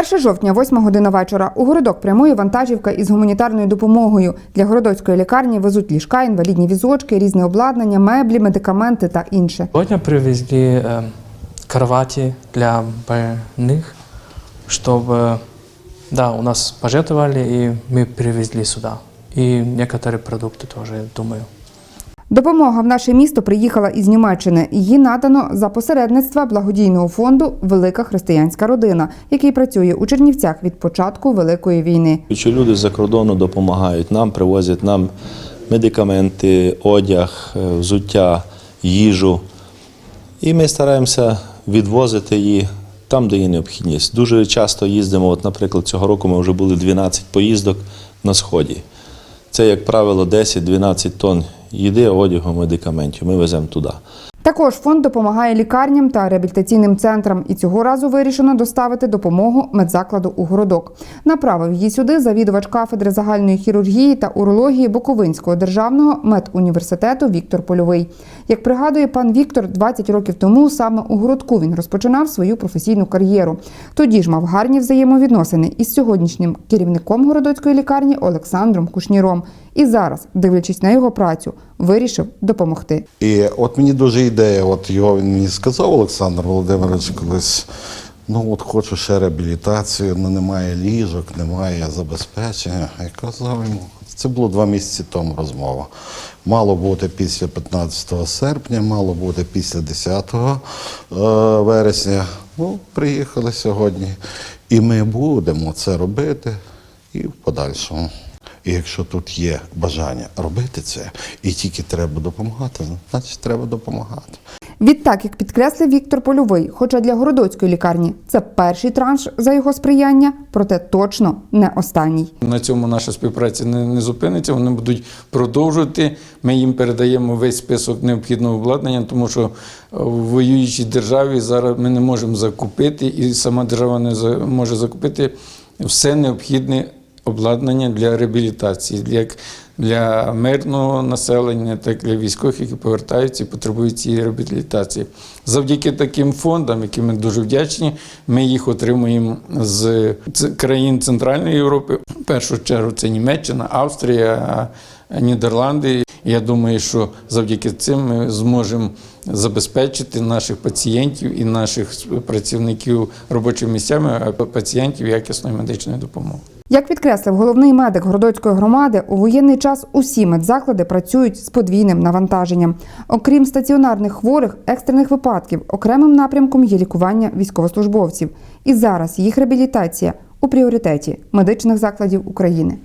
1 жовтня, 8 година вечора. У городок прямує вантажівка із гуманітарною допомогою. Для городоцької лікарні везуть ліжка, інвалідні візочки, різне обладнання, меблі, медикаменти та інше. Сегодня привезли э, кровати для больных, чтобы, да, у нас пожертвовали, и мы привезли сюда. И некоторые продукты тоже, я думаю. Допомога в наше місто приїхала із Німеччини. Її надано за посередництва благодійного фонду Велика християнська родина, який працює у Чернівцях від початку Великої війни. Люди з-за кордону допомагають нам, привозять нам медикаменти, одяг, е, взуття, їжу. І ми стараємося відвозити її там, де є необхідність. Дуже часто їздимо, от, наприклад, цього року ми вже були 12 поїздок на сході. Це, як правило, 10-12 тонн їди, одягу, медикаментів. Ми веземо туди. Також фонд допомагає лікарням та реабілітаційним центрам, і цього разу вирішено доставити допомогу медзакладу у городок. Направив її сюди завідувач кафедри загальної хірургії та урології Буковинського державного медуніверситету Віктор Польовий. Як пригадує пан Віктор, 20 років тому саме у городку він розпочинав свою професійну кар'єру. Тоді ж мав гарні взаємовідносини із сьогоднішнім керівником городоцької лікарні Олександром Кушніром. І зараз, дивлячись на його працю, вирішив допомогти. І от мені дуже ідея, от його він мені сказав Олександр Володимирович колись. Ну от хочу ще реабілітацію, але немає ліжок, немає забезпечення. Я казав йому, це було два місяці тому розмова. Мало бути після 15 серпня, мало бути після 10 е, вересня. Ну, приїхали сьогодні. І ми будемо це робити і в подальшому. І якщо тут є бажання робити це, і тільки треба допомагати, значить треба допомагати. Відтак, як підкреслив Віктор Польовий, хоча для городоцької лікарні це перший транш за його сприяння, проте точно не останній. На цьому наша співпраця не, не зупиниться. Вони будуть продовжувати. Ми їм передаємо весь список необхідного обладнання, тому що в воюючій державі зараз ми не можемо закупити, і сама держава не може закупити все необхідне обладнання для реабілітації, як для мирного населення, так і для військових, які повертаються і потребують цієї реабілітації. Завдяки таким фондам, яким ми дуже вдячні, ми їх отримуємо з країн Центральної Європи. В першу чергу це Німеччина, Австрія, Нідерланди. Я думаю, що завдяки цим ми зможемо забезпечити наших пацієнтів і наших працівників робочими місцями, а пацієнтів якісною медичною допомогою. Як підкреслив головний медик Городоцької громади, у воєнний час усі медзаклади працюють з подвійним навантаженням. Окрім стаціонарних хворих, екстрених випадків, окремим напрямком є лікування військовослужбовців. І зараз їх реабілітація у пріоритеті медичних закладів України.